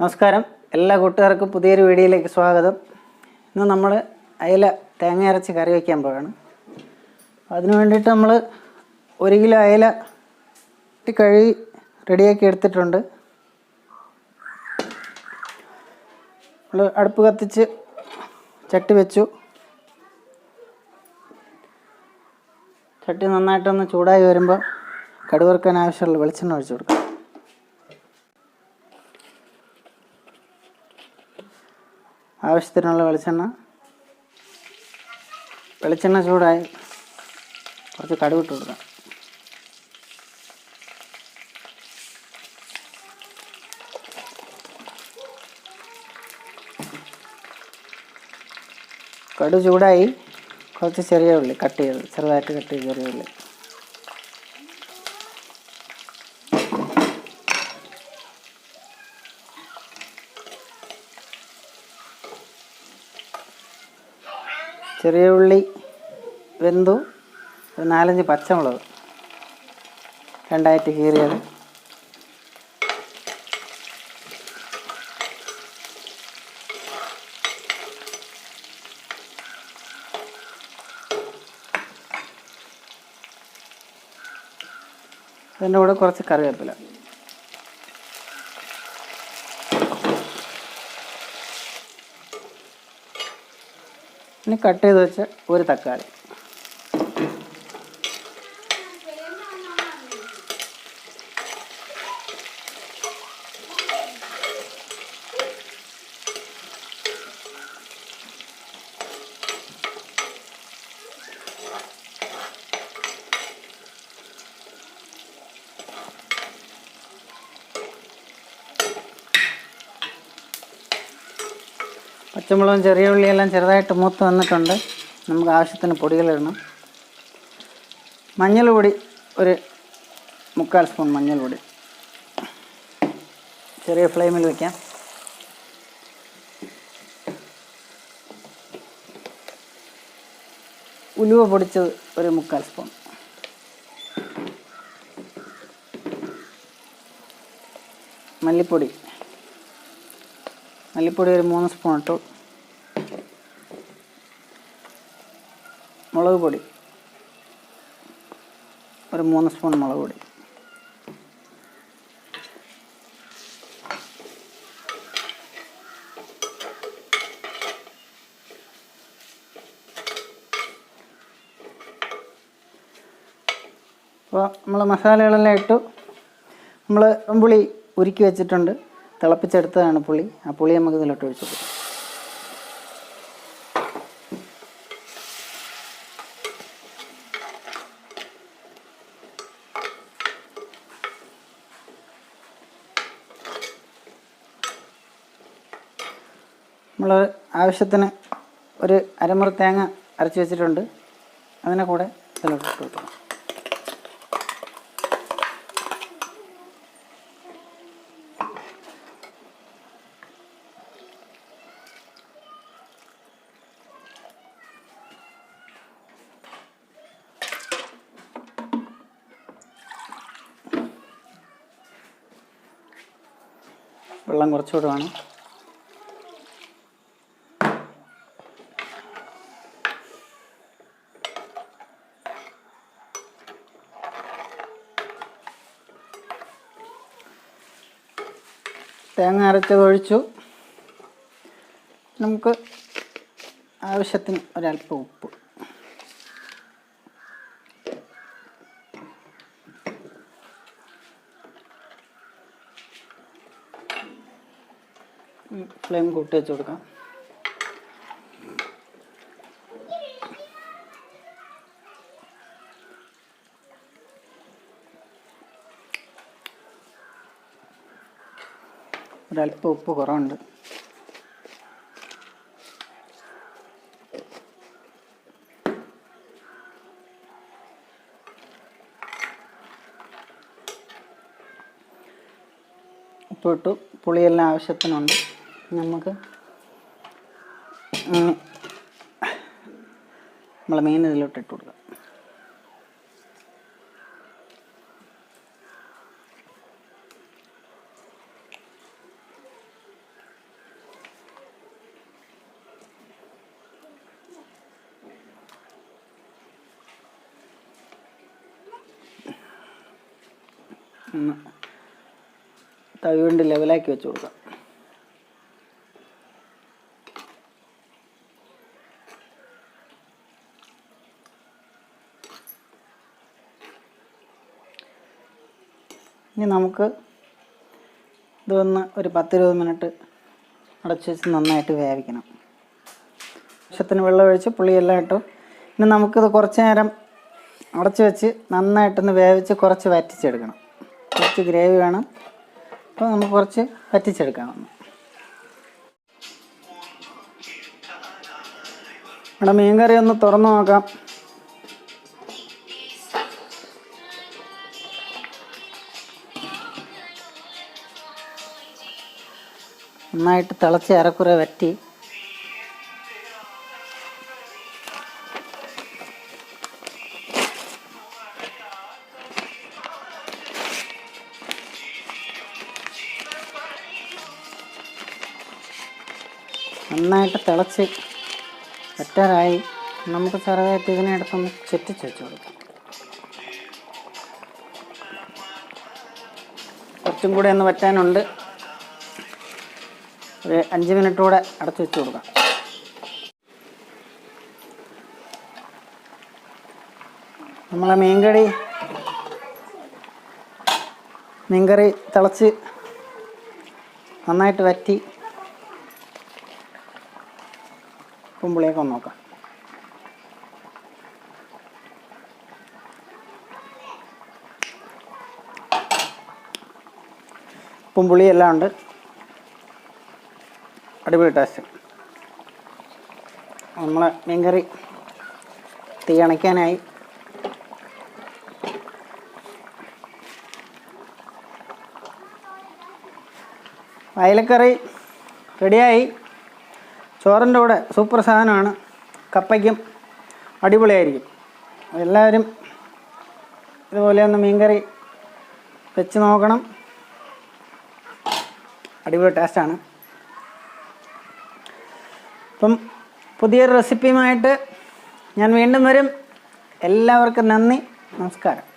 നമസ്കാരം. എല്ലാ കൂട്ടുകാർക്കും പുതിയൊരു വീഡിയോയിലേക്ക് സ്വാഗതം. ഇന്ന് നമ്മൾ അയില തേങ്ങ അരച്ച് കറി വയ്ക്കാൻ പോവാണ്. അതിന് വേണ്ടിയിട്ട് നമ്മൾ ഒരു കിലോ അയില കഴുകി റെഡിയാക്കി എടുത്തിട്ടുണ്ട്. നമ്മൾ അടുപ്പ് കത്തിച്ച് ചട്ടി വെച്ചു. ചട്ടി നന്നായിട്ടൊന്ന് ചൂടായി വരുമ്പോൾ കടുവറുക്കാൻ ആവശ്യമുള്ള വെളിച്ചെണ്ണ ഒഴിച്ചു കൊടുക്കാം. ആവശ്യത്തിനുള്ള വെളിച്ചെണ്ണ വെളിച്ചെണ്ണ ചൂടായി കുറച്ച് കടുവിട്ട് കൊടുക്കാം കടു ചൂടായി കുറച്ച് ചെറിയ ഉള്ളി കട്ട് ചെയ്ത് ചെറുതായിട്ട് കട്ട് ചെയ്ത് ചെറിയ ഉള്ളി ചെറിയ ഉള്ളി വെന്തു. ഒരു നാലഞ്ച് പച്ചമുളക് രണ്ടായിട്ട് കീറിയത്. അതിന്റെ കൂടെ കുറച്ച് കറിവേപ്പില. ഇനി കട്ട് ചെയ്ത് വെച്ച ഒരു തക്കാളി. പച്ചമുളകും ചെറിയ ഉള്ളിയെല്ലാം ചെറുതായിട്ട് മൂത്ത് വന്നിട്ടുണ്ട്. നമുക്ക് ആവശ്യത്തിന് പൊടികളിടണം മഞ്ഞൾപൊടി ഒരു മുക്കാൽ സ്പൂൺ മഞ്ഞൾപൊടി ചെറിയ ഫ്ലെയിമിൽ വയ്ക്കാം ഉലുവ പൊടിച്ചത് ഒരു മുക്കാൽ സ്പൂൺ. മല്ലിപ്പൊടി. മല്ലിപ്പൊടി ഒരു മൂന്ന് സ്പൂൺ ഇട്ടു. മുളക് പൊടി. ഒരു മൂന്ന് സ്പൂൺ മുളക് പൊടി. അപ്പോൾ നമ്മൾ മസാലകളെല്ലാം ഇട്ടു. നമ്മൾ പുളി ഉരുക്കി വെച്ചിട്ടുണ്ട്. തിളപ്പിച്ചെടുത്തതാണ് പുളി. ആ പുളി നമുക്ക് ഇതിലോട്ട് ഒഴിച്ചു നമ്മൾ ആവശ്യത്തിന് ഒരു അരമുറി തേങ്ങ അരച്ച് വെച്ചിട്ടുണ്ട്. അതിനെ കൂടെ ഇതിലോട്ട് കൊടുക്കണം. വെള്ളം കുറച്ചുകൂടെ വേണം. തേങ്ങ അരച്ചത് ഒഴിച്ചു. നമുക്ക് ആവശ്യത്തിന് ഒരല്പം ഉപ്പ്. ഫ്ലെയിം കൂട്ടി വെച്ച് കൊടുക്കാം. ഒരല്പം ഉപ്പ് കുറവുണ്ട്. ഉപ്പിട്ടു പുളിയെല്ലാം ആവശ്യത്തിനുണ്ട്. നമുക്ക്. നമ്മളെ മെയിൻ ഇതിലോട്ട് ഇട്ട് കൊടുക്കാം. ഒന്ന് തവി കൊണ്ട് ലെവലാക്കി വെച്ച് കൊടുക്കാം. ഇനി നമുക്ക് ഇതൊന്ന് ഒരു പത്തിരുപത് മിനിറ്റ് അടച്ചു വെച്ച് നന്നായിട്ട് വേവിക്കണം. ആവശ്യത്തിന് വെള്ളം ഒഴിച്ച് പുളിയെല്ലാം ഇട്ടു. ഇനി നമുക്കിത് കുറച്ച് നേരം അടച്ചു വെച്ച് നന്നായിട്ടൊന്ന് വേവിച്ച് കുറച്ച് വറ്റിച്ചെടുക്കണം. കുറച്ച് ഗ്രേവി വേണം. അപ്പോൾ നമുക്ക് കുറച്ച് വറ്റിച്ചെടുക്കാം ഇവിടെ മീൻകറി ഒന്ന് തുറന്നു നോക്കാം. നന്നായിട്ട് തിളച്ച് ഏറെക്കുറെ വറ്റി. നന്നായിട്ട് തിളച്ച് വറ്റാറായി. നമുക്ക് ചെറുതായിട്ട് ഇതിനെ എടുത്തൊന്ന് ചെറ്റിച്ച് വെച്ച് കൊടുക്കാം. കുറച്ചും കൂടെ ഒന്ന് വറ്റാനുണ്ട്. ഒരു അഞ്ച് മിനിറ്റ് കൂടെ അടച്ചു വെച്ച് കൊടുക്കാം. നമ്മളെ മീൻകറി മീൻകറി തിളച്ച് നന്നായിട്ട് വറ്റി ഉപ്പും പുളിയൊക്കെ ഒന്ന് നോക്കാം. ഉപ്പും പുളിയെല്ലാം ഉണ്ട്. അടിപൊളി ടേസ്റ്റ് നമ്മളെ മീൻകറി തീ അണയ്ക്കാനായി. അയലക്കറി റെഡിയായി. ചോറിന്റെ കൂടെ സൂപ്പർ സാധനമാണ്. കപ്പയ്ക്കും അടിപൊളിയായിരിക്കും. എല്ലാവരും ഇതുപോലെ ഒന്ന് മീൻകറി വെച്ച് നോക്കണം. അടിപൊളി ടേസ്റ്റാണ് അപ്പം പുതിയൊരു റെസിപ്പിയുമായിട്ട് ഞാൻ വീണ്ടും വരും. എല്ലാവർക്കും നന്ദി. നമസ്കാരം.